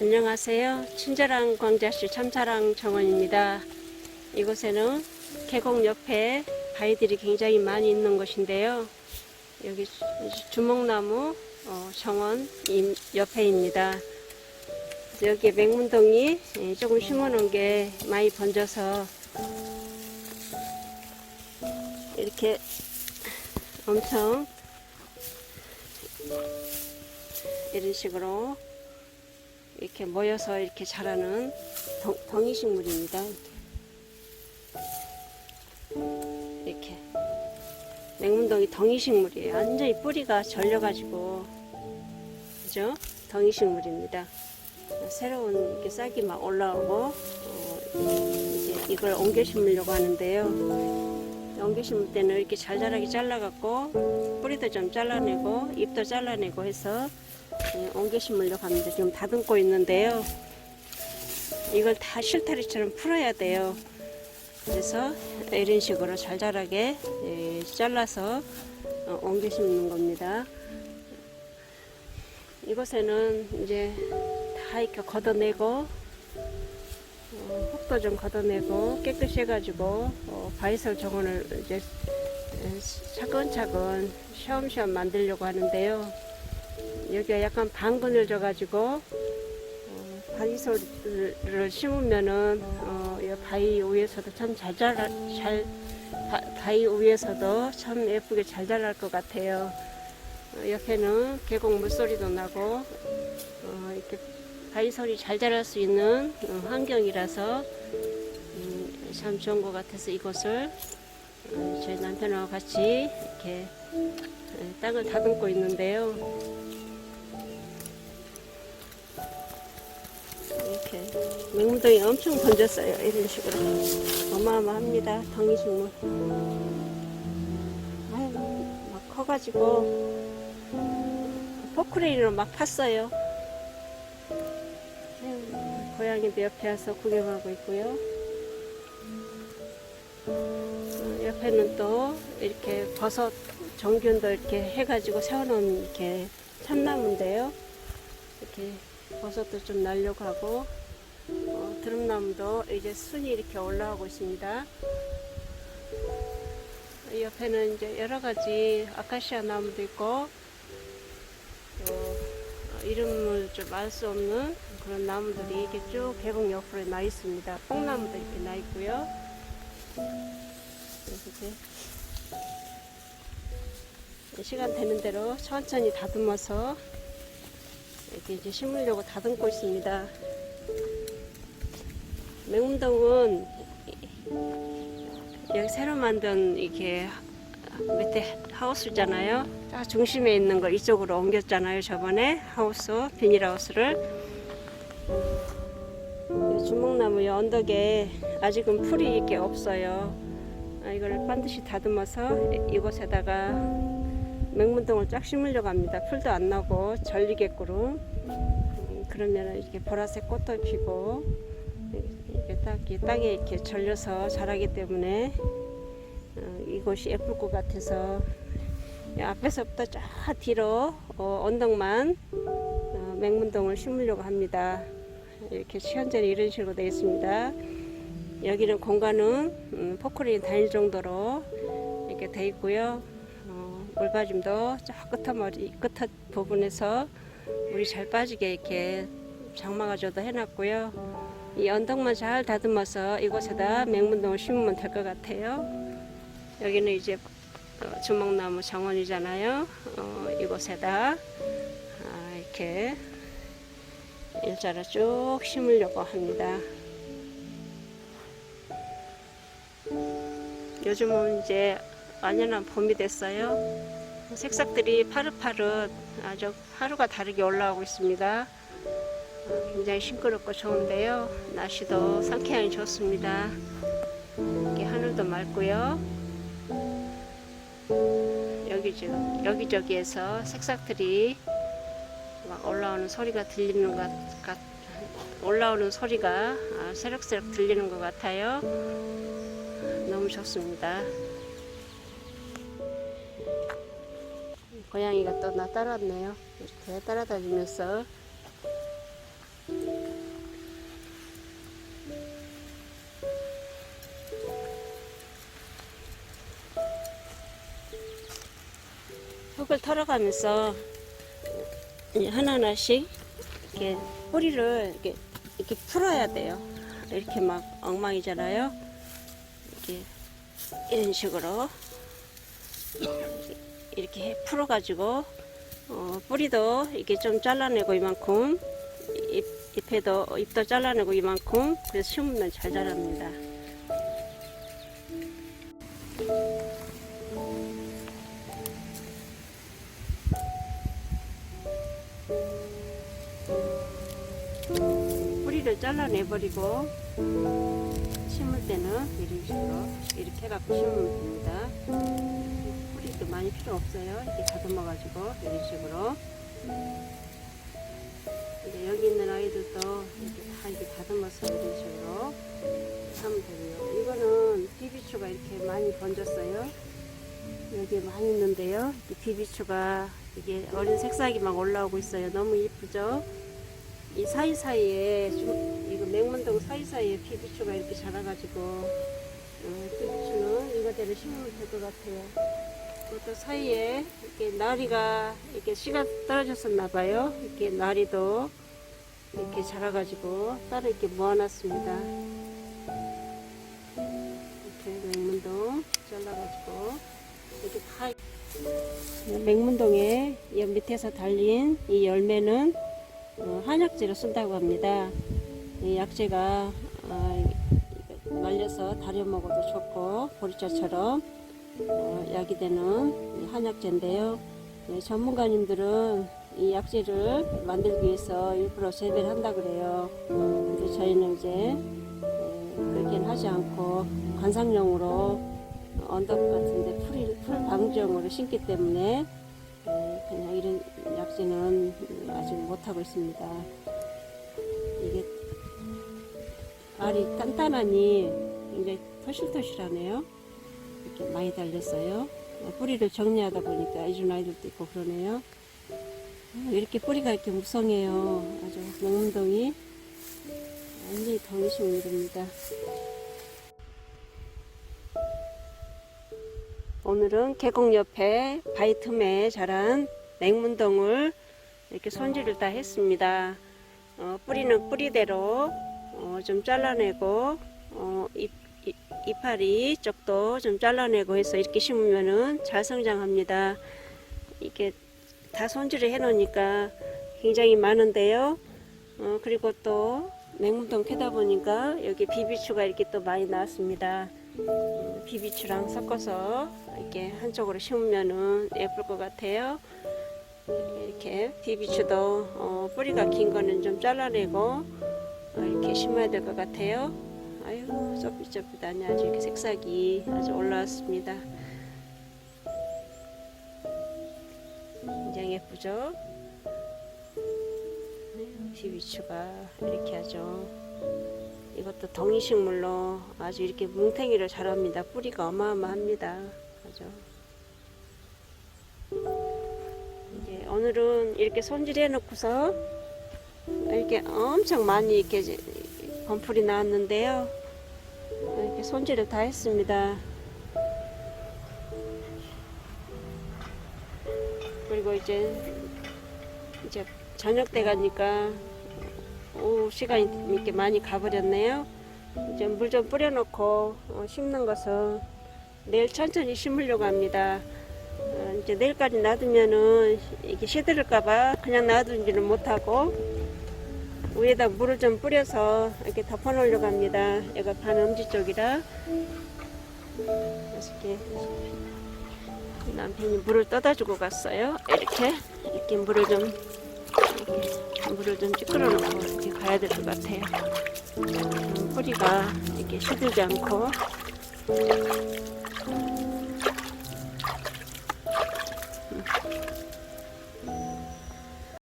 안녕하세요. 친절한 광자씨 참사랑 정원입니다. 이곳에는 계곡 옆에 바위들이 굉장히 많이 있는 곳인데요. 여기 주- 주먹나무 어, 정원 인- 옆에입니다. 여기에 맹문동이 예, 조금 심어놓은 게 많이 번져서 이렇게 엄청 이런 식으로 이렇게 모여서 이렇게 자라는 덩, 덩이 식물입니다. 이렇게 맹문덩이 덩이 식물이에요. 완전히 뿌리가 절려가지고 그죠? 덩이 식물입니다. 새로운 이렇게 싹이 막 올라오고 어, 이제 이걸 옮겨 심으려고 하는데요. 옮겨 심을 때는 이렇게 잘 자라게 잘라갖고 뿌리도 좀 잘라내고 잎도 잘라내고 해서 예, 옮겨 심으려고 합니다. 지금 다듬고 있는데요. 이걸 다 실타리처럼 풀어야 돼요. 그래서 이런 식으로 잘 자라게 예, 잘라서 어, 옮겨 심는 겁니다. 이곳에는 이제 다 이렇게 걷어내고 어, 흙도 좀 걷어내고 깨끗이 해가지고 어, 바이설 정원을 이제 에, 차근차근 시험시험 만들려고 하는데요. 여기가 약간 방그늘져 가지고 어, 바이솔을 심으면은 어, 이 바위 위에서도 참 잘 자라 잘 바, 바위 위에서도 참 예쁘게 잘 자랄 것 같아요. 어, 옆에는 계곡 물소리도 나고 어, 이렇게 바위솔이 잘 자랄 수 있는 어, 환경이라서 음, 참 좋은 것 같아서 이곳을 어, 저희 남편하고 같이 이렇게 에, 땅을 다듬고 있는데요. 이렇게 맹무덩이 엄청 번졌어요. 이런 식으로 어마어마합니다. 덩이 식물. 아유, 막 커가지고 포크레인으로 막 팠어요. 아유, 고양이도 옆에 와서 구경하고 있고요. 어, 옆에는 또 이렇게 버섯 정균도 이렇게 해가지고 세워놓은 이렇게 참나무인데요. 이렇게 버섯도 좀 날려고 하고 어, 드럼나무도 이제 순이 이렇게 올라오고 있습니다. 이 옆에는 이제 여러 가지 아카시아 나무도 있고 또 어, 이름을 좀 알 수 없는 그런 나무들이 이렇게 쭉 계곡 옆으로 나 있습니다. 뽕나무도 이렇게 나 있고요. 이제 시간 되는 대로 천천히 다듬어서 이렇게 이제 심으려고 다듬고 있습니다. 맹문동은 여기 새로 만든 이게 밑에 하우스잖아요. 딱 중심에 있는 거 이쪽으로 옮겼잖아요. 저번에 하우스 비닐하우스를 이 주먹나무 이 언덕에 아직은 풀이 이렇게 없어요. 아, 이걸 반드시 다듬어서 이- 이곳에다가 맹문동을 쫙 심으려고 합니다. 풀도 안 나고 절리게꾸름. 음, 그러면 이렇게 보라색 꽃도 피고 딱이 땅에 이렇게 절려서 자라기 때문에 어, 이곳이 예쁠 것 같아서 이 앞에서부터 쫙 뒤로 어, 언덕만 어, 맹문동을 심으려고 합니다. 이렇게 시원전이 이런 식으로 되어 있습니다. 여기는 공간은 음, 포크레인 다닐 정도로 이렇게 되어 있고요. 어, 물받임도 저 끝머리 끝 부분에서 물이 잘 빠지게 이렇게 장막아줘도 해놨고요. 이 언덕만 잘 다듬어서 이곳에다 맹문동을 심으면 될 것 같아요. 여기는 이제 어, 주먹나무 정원이잖아요. 어, 이곳에다 아, 이렇게 일자로 쭉 심으려고 합니다. 요즘은 이제 완연한 봄이 됐어요. 색상들이 파릇파릇 아주 하루가 다르게 올라오고 있습니다. 어, 굉장히 싱그럽고 좋은데요. 날씨도 상쾌하니 좋습니다. 이렇게 하늘도 맑고요. 여기저, 여기저기에서 색상들이 막 올라오는 소리가 들리는 것 같, 올라오는 소리가 아, 새록새록 들리는 것 같아요. 너무 좋습니다. 고양이가 또 나 따라왔네요. 이렇게 따라다니면서 펄펄 털어가면서 하나하나씩 이렇게 뿌리를 이렇게 이렇게 풀어야 돼요. 이렇게 막 엉망이잖아요. 이렇게 이런 식으로 이렇게 풀어가지고 어, 뿌리도 이렇게 좀 잘라내고 이만큼 잎, 잎에도 잎도 잘라내고 이만큼 그래서 심으면 잘 자랍니다. 뿌리를 잘라내버리고 심을 때는 이런 식으로 이렇게 해갖고 심으면 됩니다. 뿌리도 많이 필요 없어요. 이렇게 다듬어가지고 이런 식으로 여기 있는 아이들도 이렇게 다 이렇게 다듬어서 이런 식으로 하면 되고요. 이거는 비비추가 이렇게 많이 번졌어요. 여기에 많이 있는데요. 이 비비추가 이게 어린 색상이 막 올라오고 있어요. 너무 이쁘죠? 이 사이사이에 좀- 이거 맹문동 사이사이에 비비추가 이렇게 자라가지고 어, 비비추는 이거대로 심으면 될 것 같아요. 그것도 사이에 이렇게 나리가 이렇게 씨가 떨어졌었나 봐요. 이렇게 나리도 이렇게 자라가지고 따로 이렇게 모아놨습니다. 이렇게 맹문동 잘라가지고 이렇게 다 맹문동에 이 밑에서 달린 이 열매는 어, 한약재로 쓴다고 합니다. 이 약재가 어, 말려서 다려 먹어도 좋고 보리차처럼 어, 약이 되는 이 한약재인데요. 예, 전문가님들은 이 약재를 만들기 위해서 일부러 재배를 한다 그래요. 근데 저희는 이제 예, 그렇게는 하지 않고 관상용으로 언덕 같은데 풀, 풀 방지용으로 심기 때문에 예, 그냥 이런 약재는 아직 못하고 있습니다. 이게 알이 단단하니 굉장히 토실토실하네요. 이렇게 많이 달렸어요. 뿌리를 정리하다 보니까 이런 아이들도 있고 그러네요. 아, 이렇게 뿌리가 이렇게 무성해요. 아주 명문동이 완전히 덩이식물입니다. 오늘은 계곡 옆에 바위 틈에 자란 맹문동을 이렇게 손질을 다 했습니다. 어, 뿌리는 뿌리대로 어, 좀 잘라내고 어, 잎, 잎, 이파리 쪽도 좀 잘라내고 해서 이렇게 심으면은 잘 성장합니다. 이게 다 손질을 해 놓으니까 굉장히 많은데요. 어, 그리고 또 맹문동 캐다 보니까 여기 비비추가 이렇게 또 많이 나왔습니다. 음, 비비추랑 섞어서 이렇게 한쪽으로 심으면은 예쁠 것 같아요. 이렇게 비비추도 어, 뿌리가 긴 거는 좀 잘라내고 어, 이렇게 심어야 될 것 같아요. 아유 좁비좁비다니 아주 이렇게 색상이 아주 올라왔습니다. 굉장히 예쁘죠? 비비추가 이렇게 하죠. 이것도 덩이식물로 아주 이렇게 뭉탱이를 자랍니다. 뿌리가 어마어마합니다. 아주. 이제 오늘은 이렇게 손질해 놓고서 이렇게 엄청 많이 이렇게 범풀이 나왔는데요. 이렇게 손질을 다 했습니다. 그리고 이제 이제 저녁 때 가니까 오후 시간이 이렇게 많이 가버렸네요. 이제 물 좀 뿌려놓고 어, 심는 것은 내일 천천히 심으려고 합니다. 어, 이제 내일까지 놔두면은 이게 시들을까봐 그냥 놔두지는 못하고 위에다 물을 좀 뿌려서 이렇게 덮어놓으려고 합니다. 얘가 반음지 쪽이라 이렇게 남편이 물을 떠다 주고 갔어요. 이렇게 이렇게 물을 좀 물을 좀 찌끄러 놓고 이렇게 가야 될 것 같아요. 음, 뿌리가 이렇게 시들지 않고